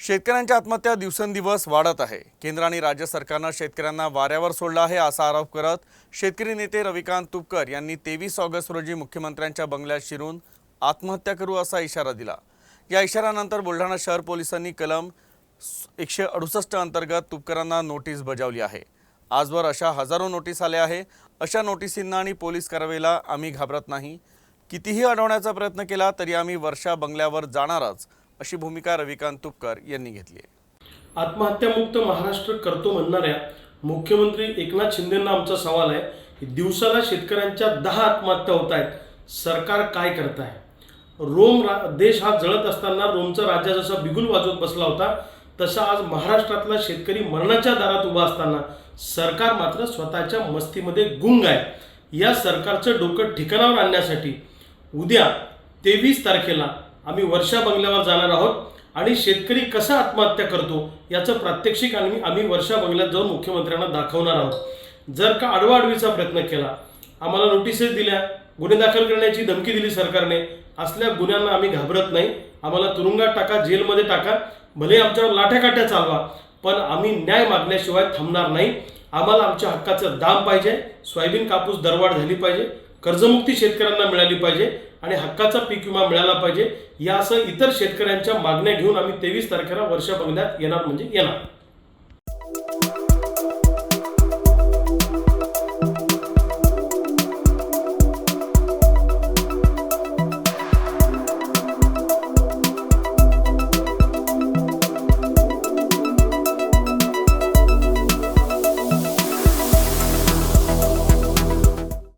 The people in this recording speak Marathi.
शेतकऱ्यांच्या आत्महत्या दिवसेंदिवस वाढत आहे. केंद्र आणि राज्य सरकारनं शेतकऱ्यांना वाऱ्यावर सोडलं आहे असा आरोप करत शेतकरी नेते रविकांत तुपकर यांनी तेवीस ऑगस्ट रोजी मुख्यमंत्र्यांच्या बंगल्यात शिरून आत्महत्या करू असा इशारा दिला. या इशाऱ्यानंतर बुलढाणा शहर पोलिसांनी कलम एकशे अडुसष्ट अंतर्गत तुपकरांना नोटीस बजावली आहे. आजवर अशा हजारो नोटीस आल्या आहे. अशा नोटिसींना आणि पोलीस कारवाईला आम्ही घाबरत नाही. कितीही अडवण्याचा प्रयत्न केला तरी आम्ही वर्षा बंगल्यावर जाणारच अशी भूमिका रविकांत तुपकर यांनी घेतली आहे. आत्महत्यामुक्त महाराष्ट्र करतो म्हणणाऱ्या मुख्यमंत्री एकनाथ शिंदेंना आमचा सवाल आहे की दिवसाला शेतकऱ्यांच्या दहा आत्महत्या होत आहेत सरकार काय करत आहे रोम रा देश हा जळत असताना रोमचा राजा जसा बिगुल वाजवत बसला होता तसा आज महाराष्ट्रातला शेतकरी मरणाच्या दारात उभा असताना सरकार मात्र स्वतःच्या मस्तीमध्ये गुंग आहे. या सरकारचं डोकं ठिकाणावर आणण्यासाठी उद्या तेवीस तारखेला आम्ही वर्षा बंगल्यावर जाणार आहोत. आणि शेतकरी कसा आत्महत्या करतो याचं प्रात्यक्षिक आम्ही आम्ही वर्षा बंगल्यात जाऊन मुख्यमंत्र्यांना दाखवणार आहोत. जर का आडवाआडवीचा प्रयत्न केला आम्हाला नोटिसेस दिल्या गुन्हे दाखल करण्याची धमकी दिली सरकारने असल्या गुन्ह्यांना आम्ही घाबरत नाही. आम्हाला तुरुंगात टाका जेलमध्ये टाका भले आमच्यावर लाठ्याकाठ्या चालवा पण आम्ही न्याय मागण्याशिवाय थांबणार नाही. आम्हाला आमच्या हक्काचं दाम पाहिजे. सोयाबीन कापूस दरवाढ झाली पाहिजे. कर्जमुक्ती शेतकऱ्यांना मिळाली पाहिजे आणि हक्काचा पीक विमा मिळाला पाहिजे. यासह इतर शेतकऱ्यांच्या मागण्या घेऊन आम्ही तेवीस तारखेला वर्षा बंगल्यात येणार म्हणजे येणार.